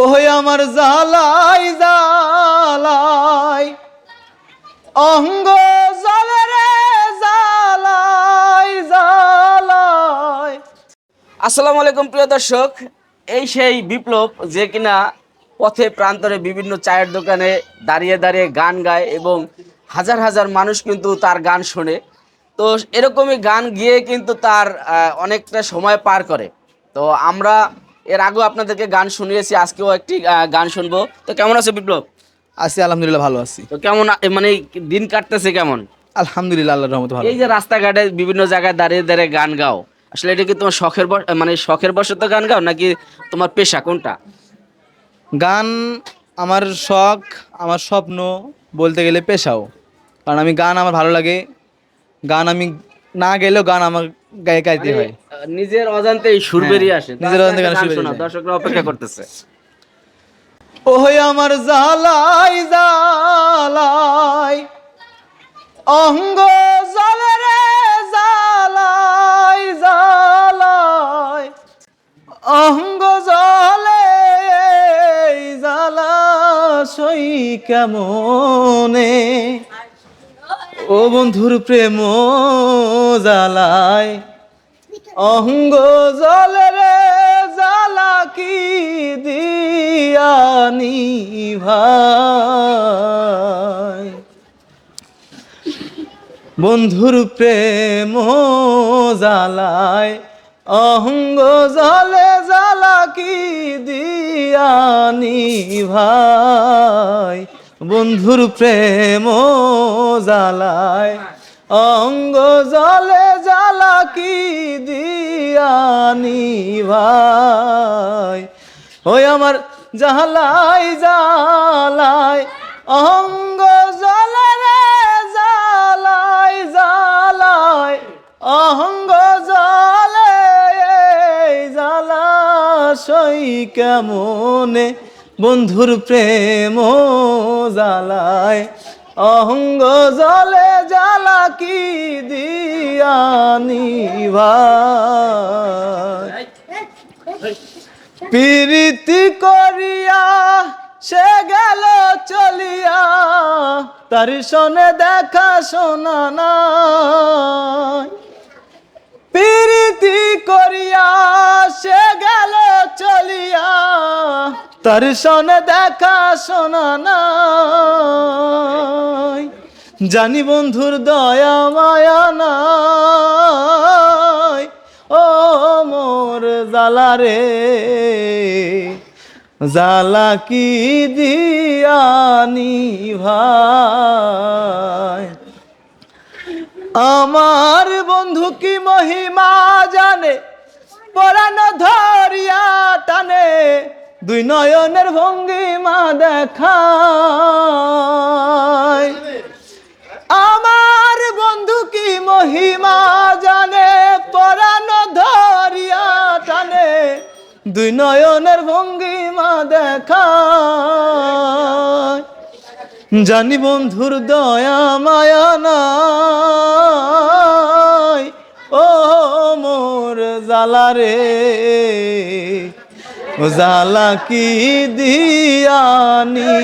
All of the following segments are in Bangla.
ওই আমার জালাই জালাই অঙ্গ জলে রে জালাই জালাই আসসালামু আলাইকুম, প্রিয় দর্শক। এই সেই বিপ্লব যে কিনা পথে প্রান্তরে বিভিন্ন চায়ের দোকানে দাঁড়িয়ে দাঁড়িয়ে গান গায় এবং হাজার হাজার মানুষ কিন্তু তার গান শোনে। তো এরকমই গান গিয়ে কিন্তু তার অনেকটা সময় পার করে। তো আমরা এর আগেও আপনাদেরকে গান শুনিয়েছি আজকেও একটি গান শুনব। তো কেমন আছে বিপ্লব? আছি আলহামদুলিল্লাহ ভালো আছি। তো কেমন মানে দিন কাটতেছে কেমন? আলহামদুলিল্লাহ আল্লাহর রহমতে ভালো। এই যে রাস্তাঘাটে বিভিন্ন জায়গায় দাঁড়িয়ে দাঁড়িয়ে গান গাও আসলে এটা কি তোমার শখের বশ- মানে শখের বশত গান গাও নাকি তোমার পেশা কোনটা? গান আমার শখ আমার স্বপ্ন বলতে গেলে পেশাও। কারণ আমি গান আমার ভালো লাগে। গান আমি না গেলেও গান আমার গায়ে গাইতে হয়। নিজের অজান্তে এই সুর বেরিয়ে আসে। নিজের অজান্তে গান দর্শকরা অপেক্ষা করতেছে। ওই আমার জালাই জালাই অঙ্গ জলে রে জালাই জালাই অঙ্গ জলে জালা সই কেমনে? ও বন্ধুর প্রেম জালায় অঙ্গ জলে রে জালা কি দিয়ানি ভাই বন্ধুর প্রেম জালায় অহঙ্গ জলে জালা কি দিয়ানি ভাই বন্ধুর প্রেম জালায় অঙ্গ জলে জালা কি দিয়ানি ভাই ওই আমার জালাই জালাই অঙ্গ জলে রে জালাই জালাই অহঙ্গ জলে জালা সই কেমনে? বন্ধুর প্রেম জালায় অহঙ্গ জলে জালা কি দিয়ানি ভাই প্রীতি করিয়া সে গেল চলিয়া, তার সনে দেখা শোনা নাই। প্রীতি করিয়া সে গেল চলিয়া, তার সনে দেখা শোনা নাই। জানি বন্ধুর দয়া মায়া নাই। ও মোর জালা রে জালা কি দিয়ানি ভাই? আমার বন্ধু কি মহিমা জানে, পরাণ ধরিয়া টানে, দুই নয়নের ভঙ্গিমা দেখায়। দুই নয়নের ভঙ্গিমা দেখায়। জানি বন্ধুর দয়া, মায়া নাই। ও মোর জালা রে জালা কি দিয়ানি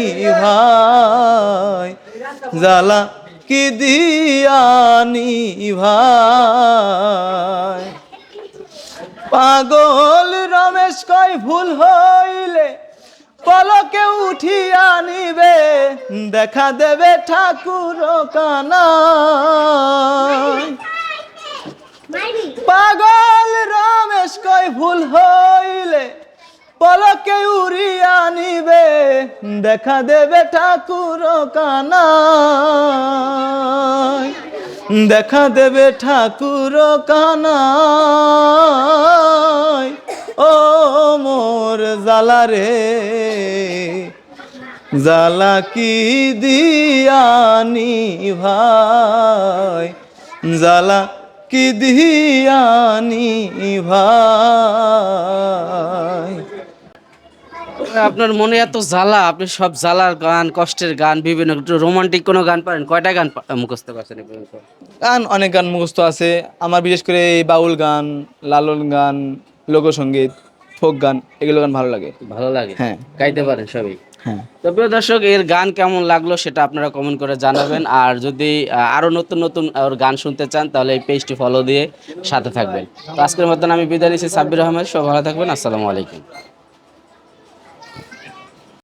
ভাই জালা কি দিয়ানি ভাই পাগল কয় ভুল হইলে পলকে উঠিয়া নিবে, দেখা দেবে ঠাকুর কানা পাগল রমেশ কয় ভুল হইলে পলকে উড়িয়া নিবে, দেখা দেবে ঠাকুর কানা দেখা দেবে ঠাকুর কানা জালা রে। জালা কি দিয়ানি ভাই? জালা কি দিয়ানি ভাই? আপনার মনে এত জ্বালা আপনি সব জ্বালার গান কষ্টের গান বিভিন্ন রোমান্টিক কোনো গান পারেন? কয়টা গান মুখস্থ পর্যন্ত? গান অনেক গান মুখস্থ আছে। আমার বিশেষ করে এই বাউল গান লালন গান লোকসঙ্গীত। ফোক গান এগুলো গান ভালো লাগে। ভালো লাগে? হ্যাঁ। গাইতে পারেন সবই? হ্যাঁ। তো প্রিয় দর্শক এর গান কেমন লাগল সেটা আপনারা কমেন্ট করে জানাবেন। আর যদি আরও আরও নতুন নতুন ওর গান শুনতে চান তাহলে এই পেজটি ফলো দিয়ে সাথে থাকবেন। তো আজকের মতন আমি বিদায় নিচ্ছি সাব্বির আহমেদ সব ভালো থাকবেন। আসসালামু আলাইকুম।